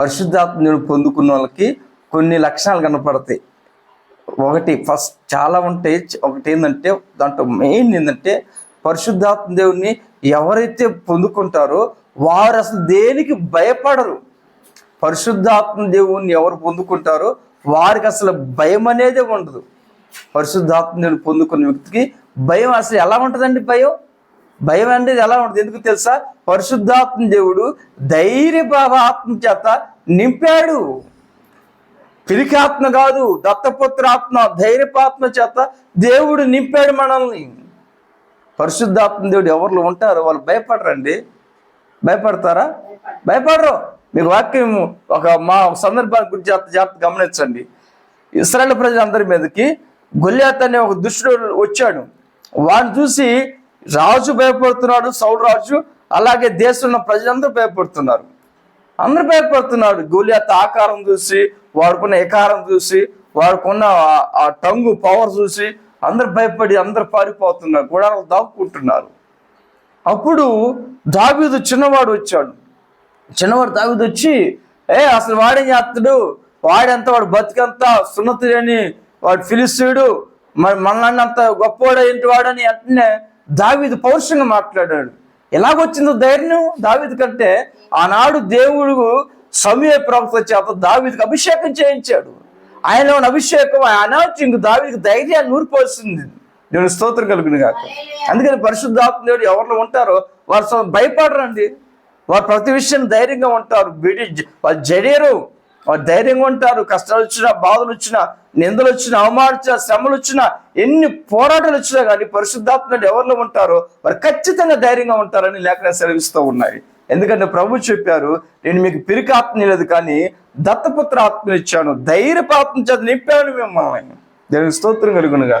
పరిశుద్ధాత్మను పొందుకున్న వాళ్ళకి కొన్ని లక్షణాలు కనపడతాయి. ఒకటి ఫస్ట్ చాలా ఉంటాయి ఒకటి ఏంటంటే దాంట్లో మెయిన్ ఏంటంటే పరిశుద్ధాత్మ దేవుణ్ణి ఎవరైతే పొందుకుంటారో వారు అసలు దేనికి భయపడరు. పరిశుద్ధాత్మ దేవుణ్ణి ఎవరు పొందుకుంటారో వారికి అసలు భయం అనేది ఉండదు. పరిశుద్ధాత్మ దేవుని పొందుకున్న వ్యక్తికి భయం అసలు ఎలా ఉంటుందండి భయం? భయం అనేది ఎలా ఉంటుంది? ఎందుకు తెలుసా? పరిశుద్ధాత్మ దేవుడు ధైర్య ఆత్మ చేత నింపాడు. పిరికాత్మ కాదు దత్తపుత్రాత్మ ధైర్యపాత్మ చేత దేవుడు నింపాడు మనల్ని. పరిశుద్ధాత్మ దేవుడు ఎవరిలో ఉంటారో వాళ్ళు భయపడరండి. భయపడతారా? భయపడరు. మీకు వాక్యం ఒక మా సందర్భాన్ని గురించి జాగ్రత్త జాగ్రత్త గమనించండి. ఇస్రాయల్ ప్రజలందరి మీదకి గొల్యాత్ అనే ఒక దుష్టుడు వచ్చాడు. వాడిని చూసి రాజు భయపడుతున్నాడు సౌడు రాజు అలాగే దేశంలో ఉన్న ప్రజలందరూ భయపడుతున్నారు. అందరు భయపడుతున్నాడు గోలియాత్ ఆకారం చూసి వాడుకున్న ఎకారం చూసి వాడుకున్న ఆ- టంగు పవర్ చూసి అందరు భయపడి అందరు పారిపోతున్నారు. గుడారాలు దాక్కుంటున్నారు అప్పుడు దావీదు చిన్నవాడు వచ్చాడు. చిన్నవాడు దావీదు వచ్చి ఏ అసలు వాడేం చేస్తాడు? వాడెంత వాడు బతికంత సున్నతుడని వాడు ఫిలిస్తీయుడు మరి మనల్ని అంత గొప్పవాడు ఏంటి వాడని వెంటనే దావీదు పౌరుషంగా మాట్లాడాడు. ఎలాగొచ్చిందో ధైర్యం దావీదు కంటే ఆనాడు దేవుడు సమయ ప్రవక్త చేత దావీదుకి అభిషేకం చేయించాడు. ఆయన అభిషేకం ఆయన ఇంక దావీదికి ధైర్యాన్ని నూరిపోస్తుంది దేవుని స్తోత్రం కలుగును కాక అందుకని పరిశుద్ధాత్మ దేవుడు ఎవరిలో ఉంటారో వారు భయపడరండి. వారు ప్రతి విషయం ధైర్యంగా ఉంటారు. వాళ్ళు జడేరు వారు ధైర్యంగా ఉంటారు కష్టాలు వచ్చినా బాధలు వచ్చినా నిందలు వచ్చినా అవమానాలు వచ్చినా శ్రమలు వచ్చినా ఎన్ని పోరాటాలు వచ్చినా కానీ పరిశుద్ధాత్మలు ఎవరిలో ఉంటారో వారు ఖచ్చితంగా ధైర్యంగా ఉంటారని లేఖన సెలవిస్తూ ఉన్నాయి. ఎందుకంటే ప్రభు చెప్పారు నేను మీకు పిరికి ఆత్మ లేదు కానీ దత్తపుత్ర ఆత్మ ఇచ్చాను. ధైర్యపు ఆత్మ చేత నింపాను మిమ్మల్ని. దేవుని స్తోత్రం కలుగునుగా